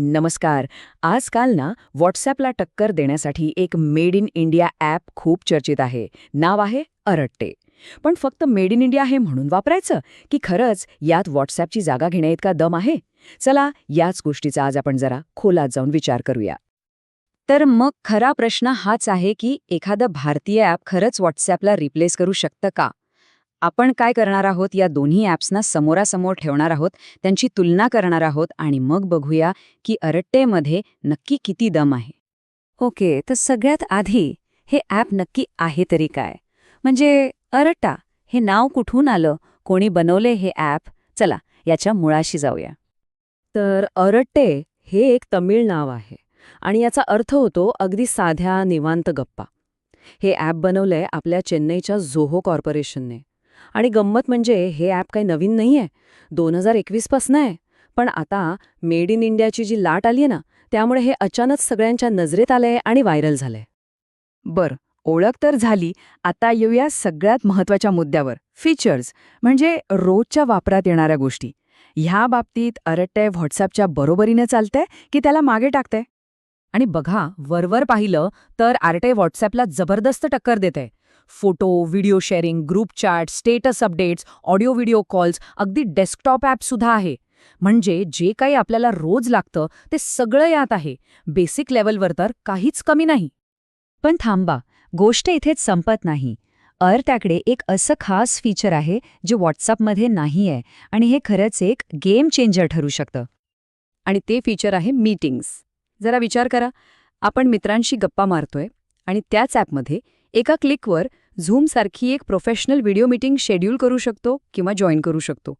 नमस्कार. आजकाल ना व्हॉट्सॲपला टक्कर देण्यासाठी एक मेड इन इंडिया ॲप खूप चर्चित आहे. नाव आहे अरट्टे. पण फक्त मेड इन इंडिया हे म्हणून वापरायचं? की खरंच यात व्हॉट्सॲपची जागा घेण्याइतका दम आहे? चला याच गोष्टीचा आज आपण जरा खोलात जाऊन विचार करूया. तर मग खरा प्रश्न हाच आहे की एखादं भारतीय ॲप खरंच व्हॉट्सॲपला रिप्लेस करू शकतं का? आपण काय करणार आहोत? या दोन्ही ॲप्सना समोरासमोर ठेवणार आहोत. त्यांची तुलना करणार आहोत आणि मग बघूया की अरट्टेमध्ये नक्की किती दम आहे. ओके तर सगळ्यात आधी हे ॲप नक्की आहे तरी काय? म्हणजे अरट्टा हे नाव कुठून आलं? कोणी बनवले हे ॲप? चला याच्या मुळाशी जाऊया. तर अरट्टे हे एक तमिळ नाव आहे आणि याचा अर्थ होतो अगदी साध्या निवांत गप्पा. हे ॲप बनवलंय आपल्या चेन्नईच्या झोहो कॉर्पोरेशनने. आणि गंमत म्हणजे हे ॲप काही नवीन नाहीये. दोन हजार एकवीसपासून आहे. पण आता मेड इन इंडियाची जी लाट आली आहे ना त्यामुळे हे अचानक सगळ्यांच्या नजरेत आलंय आणि व्हायरल झालंय. बर ओळख तर झाली. आता येऊया सगळ्यात महत्त्वाच्या मुद्द्यावर. फीचर्स म्हणजे रोजच्या वापरात येणाऱ्या गोष्टी. ह्या बाबतीत अरट्टे व्हॉट्सॲपच्या बरोबरीने चालतंय की त्याला मागे टाकतंय? आणि बघा वरवर पाहिलं तर आरटे व्हॉट्सॲपला जबरदस्त टक्कर देते photo video sharing group chat status updates audio video calls अगदी डेस्कटॉप ॲपसुद्धा आहे. म्हणजे जे काही आपल्याला रोज लागतं ते सगळं यात आहे. बेसिक लेवलवर तर काहीच कमी नाही. पण थांबा गोष्ट इथेच संपत नाही. अरट्याकडे एक असं खास फीचर आहे जे व्हॉट्सअपमध्ये नाही आहे आणि हे खरंच एक गेम चेंजर ठरू शकतं. आणि ते फीचर आहे मीटिंग्स जरा विचार करा. आपण मित्रांशी गप्पा मारतोय आणि त्याच ॲपमध्ये एका क्लिकवर झूमसारखी एक प्रोफेशनल व्हिडिओ मीटिंग शेड्यूल करू शकतो किंवा जॉईन करू शकतो.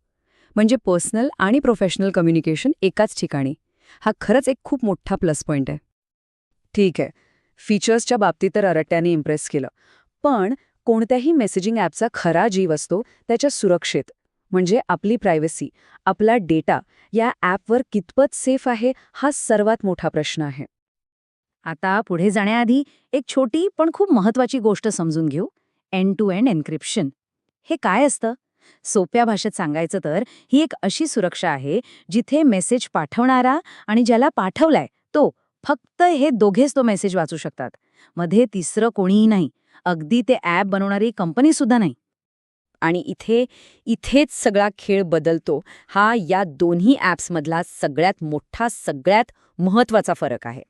म्हणजे पर्सनल आणि प्रोफेशनल कम्युनिकेशन एकाच ठिकाणी. हा खरंच एक खूप मोठा प्लस पॉईंट आहे. ठीक आहे. फीचर्सच्या बाबतीत तर अरट्याने इम्प्रेस केलं. पण कोणत्याही मेसेजिंग ॲपचा खरा जीव असतो त्याच्या सुरक्षेत. म्हणजे आपली प्रायव्हसी आपला डेटा या ॲपवर कितपत सेफ आहे हा सर्वात मोठा प्रश्न आहे. आता पुढे जाण्याआधी एक छोटी पण खूप महत्वाची गोष्ट समजून घेऊ. एंड टू एंड एन्क्रिप्शन हे काय असतं? सोप्या भाषेत सांगायचं तर ही एक अशी सुरक्षा आहे जिथे मेसेज पाठवणारा आणि ज्याला पाठवलाय तो फक्त हे दोघेच तो मेसेज वाचू शकतात. मध्ये तिसरं कोणीही नाही. अगदी ते ॲप बनवणारी कंपनी सुद्धा नाही. आणि इथे इथेच सगळा खेळ बदलतो. हा या दोन्ही ॲप्समधला सगळ्यात मोठा सगळ्यात महत्त्वाचा फरक आहे.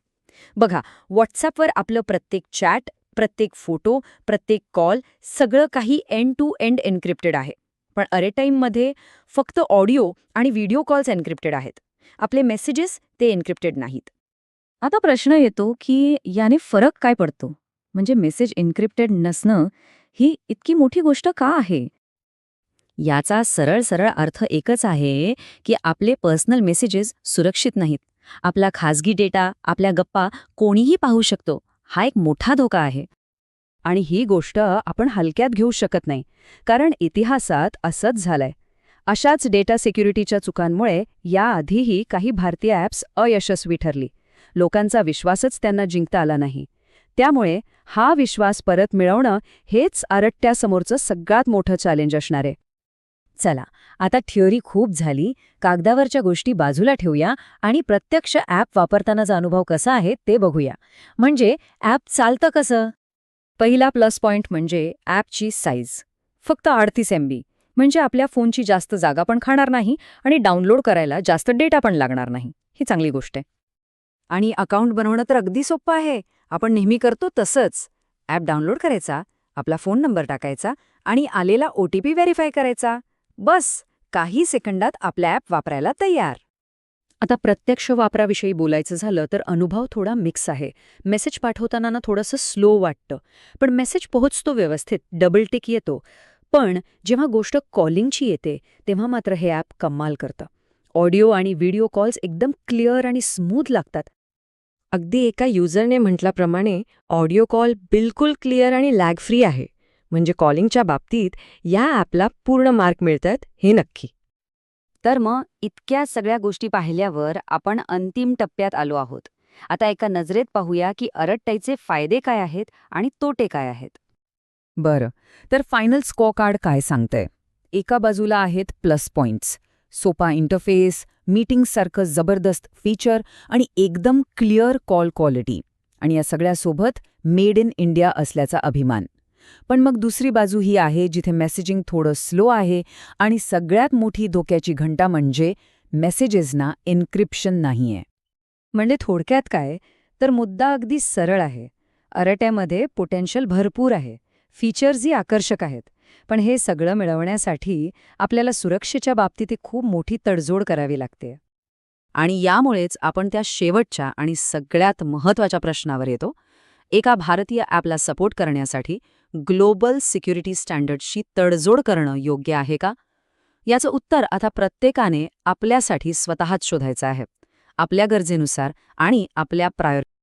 बघा व्हॉट्सॲपवर आपलं प्रत्येक चॅट प्रत्येक फोटो प्रत्येक कॉल सगळं काही एंड टू एंड एन्क्रिप्टेड आहे. पण अरेटाईममध्ये फक्त ऑडिओ आणि व्हिडिओ कॉल्स एन्क्रिप्टेड आहेत. आपले मेसेजेस ते एन्क्रिप्टेड नाहीत. आता प्रश्न येतो की याने फरक काय पडतो? म्हणजे मेसेज एन्क्रिप्टेड नसणं ही इतकी मोठी गोष्ट का आहे? याचा सरळ सरळ अर्थ एकच आहे की आपले पर्सनल मेसेजेस सुरक्षित नाहीत. आपला खाजगी डेटा आपल्या गप्पा कोणीही पाहू शकतो. हा एक मोठा धोका आहे. आणि ही गोष्ट आपण हलक्यात घेऊ शकत नाही कारण इतिहासात असंच झालंय. अशाच डेटा सिक्युरिटीच्या चुकांमुळे याआधीही काही भारतीय ॲप्स अयशस्वी ठरली. लोकांचा विश्वासच त्यांना जिंकता आला नाही. त्यामुळे हा विश्वास परत मिळवणं हेच आरट्ट्यासमोरचं सगळ्यात मोठं चॅलेंज असणार आहे. चला आता थिअरी खूप झाली. कागदावरच्या गोष्टी बाजूला ठेवूया आणि प्रत्यक्ष ॲप वापरतानाचा अनुभव कसा आहे ते बघूया. म्हणजे ॲप चालतं कसं? पहिला प्लस पॉइंट म्हणजे ॲपची साईज फक्त अडतीस एम बी म्हणजे आपल्या फोनची जास्त जागा पण खाणार नाही आणि डाउनलोड करायला जास्त डेटा पण लागणार नाही. ही चांगली गोष्ट आहे. आणि अकाउंट बनवणं तर अगदी सोपं आहे. आपण नेहमी करतो तसंच. ॲप डाउनलोड करायचा आपला फोन नंबर टाकायचा आणि आलेला ओ टी पी व्हेरीफाय करायचा. बस काही सेकंदात आपला ॲप वापरायला तयार. आता प्रत्यक्ष वापराविषयी बोलायचं झालं तर अनुभव थोडा मिक्स आहे. मेसेज पाठवताना ना थोडंसं स्लो वाटतं. पण मेसेज पोहोचतो व्यवस्थित डबल टिक येतो. पण जेव्हा गोष्ट कॉलिंगची येते तेव्हा मात्र हे ॲप कमाल करतं. ऑडिओ आणि व्हिडिओ कॉल्स एकदम क्लिअर आणि स्मूथ लागतात. अगदी एका युजरने म्हटल्याप्रमाणे ऑडिओ कॉल बिलकुल क्लिअर आणि लॅग फ्री आहे. म्हणजे कॉलिंगच्या बाबतीत या ॲपला पूर्ण मार्क मिळतात हे नक्की. तर मग इतक्या सगळ्या गोष्टी पाहिल्यावर आपण अंतिम टप्प्यात आलो आहोत. आता एका नजरेत पाहूया की अरट्टाईचे फायदे काय आहेत आणि तोटे काय आहेत. बरं तर फायनल स्को कार्ड काय सांगतंय? एका बाजूला आहेत प्लस पॉइंट्स सोपा इंटरफेस मीटिंगसारखं जबरदस्त फीचर आणि एकदम क्लिअर कॉल क्वालिटी. आणि या सगळ्यासोबत मेड इन इंडिया असल्याचा अभिमान. पण मग दुसरी बाजू ही आहे जिथे मेसेजिंग थोडं स्लो आहे आणि सगळ्यात मोठी धोक्याची घंटा म्हणजे मेसेजेसना एन्क्रिप्शन नाहीये. म्हणजे थोडक्यात काय? तर मुद्दा अगदी सरळ आहे. अरट्यामध्ये पोटेन्शियल भरपूर आहे. फीचर्सही आकर्षक आहेत. पण हे सगळं मिळवण्यासाठी आपल्याला सुरक्षेच्या बाबतीत खूप मोठी तडजोड करावी लागते. आणि यामुळेच आपण त्या शेवटच्या आणि सगळ्यात महत्त्वाच्या प्रश्नावर येतो. एका भारतीय ॲपला सपोर्ट करण्यासाठी ग्लोबल सिक्युरिटी स्टँडर्डशी तडजोड करणं योग्य आहे का? याचं उत्तर आता प्रत्येकाने आपल्यासाठी स्वतःच शोधायचं आहे. आपल्या गरजेनुसार आणि आपल्या प्रायोरिटी